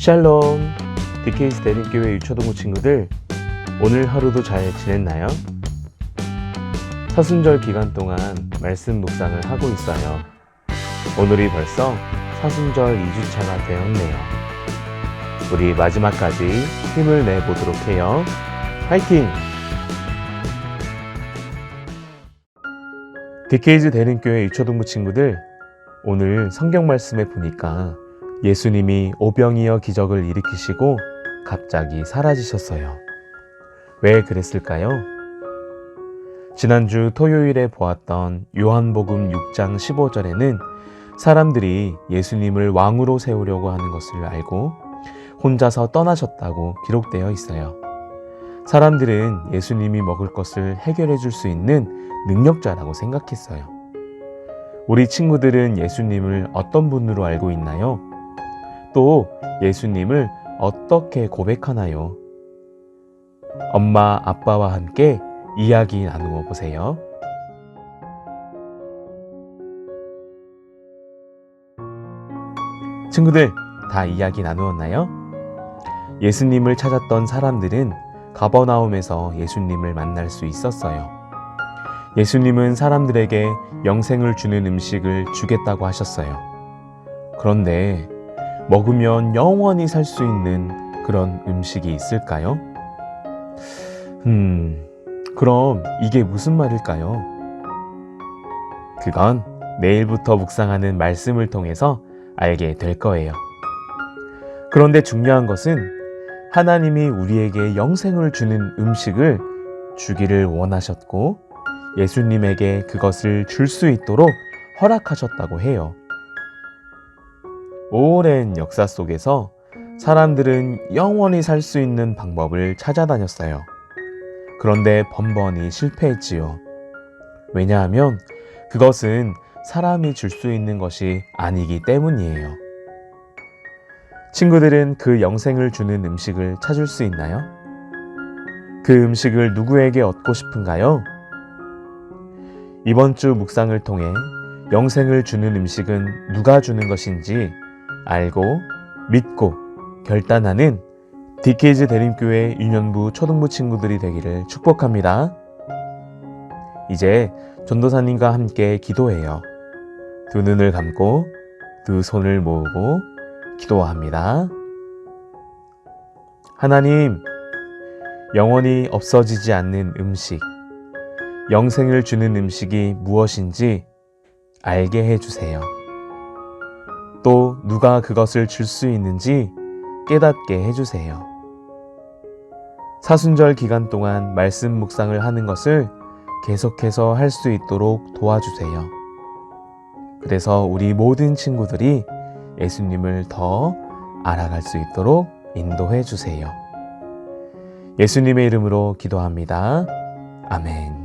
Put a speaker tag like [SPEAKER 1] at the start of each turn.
[SPEAKER 1] 샬롬 DK스 대림교회 유초동부 친구들 오늘 하루도 잘 지냈나요? 사순절 기간 동안 말씀 묵상을 하고 있어요. 오늘이 벌써 사순절 2주차가 되었네요. 우리 마지막까지 힘을 내보도록 해요. 파이팅! 디케이즈 대림교회 유초동부 친구들 오늘 성경 말씀에 보니까 예수님이 오병이어 기적을 일으키시고 갑자기 사라지셨어요. 왜 그랬을까요? 지난주 토요일에 보았던 요한복음 6장 15절에는 사람들이 예수님을 왕으로 세우려고 하는 것을 알고 혼자서 떠나셨다고 기록되어 있어요. 사람들은 예수님이 먹을 것을 해결해 줄 수 있는 능력자라고 생각했어요. 우리 친구들은 예수님을 어떤 분으로 알고 있나요? 또 예수님을 어떻게 고백하나요? 엄마, 아빠와 함께 이야기 나누어 보세요. 친구들, 다 이야기 나누었나요? 예수님을 찾았던 사람들은 가버나움에서 예수님을 만날 수 있었어요. 예수님은 사람들에게 영생을 주는 음식을 주겠다고 하셨어요. 그런데 먹으면 영원히 살 수 있는 그런 음식이 있을까요? 음, 그럼 이게 무슨 말일까요? 그건 내일부터 묵상하는 말씀을 통해서 알게 될 거예요. 그런데 중요한 것은 하나님이 우리에게 영생을 주는 음식을 주기를 원하셨고 예수님에게 그것을 줄 수 있도록 허락하셨다고 해요. 오랜 역사 속에서 사람들은 영원히 살 수 있는 방법을 찾아다녔어요. 그런데 번번이 실패했지요. 왜냐하면 그것은 사람이 줄 수 있는 것이 아니기 때문이에요. 친구들은 그 영생을 주는 음식을 찾을 수 있나요? 그 음식을 누구에게 얻고 싶은가요? 이번 주 묵상을 통해 영생을 주는 음식은 누가 주는 것인지 알고 믿고 결단하는 디케이즈 대림교회 유년부 초등부 친구들이 되기를 축복합니다. 이제 전도사님과 함께 기도해요. 두 눈을 감고 두 손을 모으고 기도합니다. 하나님, 영원히 없어지지 않는 음식, 영생을 주는 음식이 무엇인지 알게 해주세요. 또 누가 그것을 줄 수 있는지 깨닫게 해주세요. 사순절 기간 동안 말씀 묵상을 하는 것을 계속해서 할 수 있도록 도와주세요. 그래서 우리 모든 친구들이 예수님을 더 알아갈 수 있도록 인도해 주세요. 예수님의 이름으로 기도합니다. 아멘.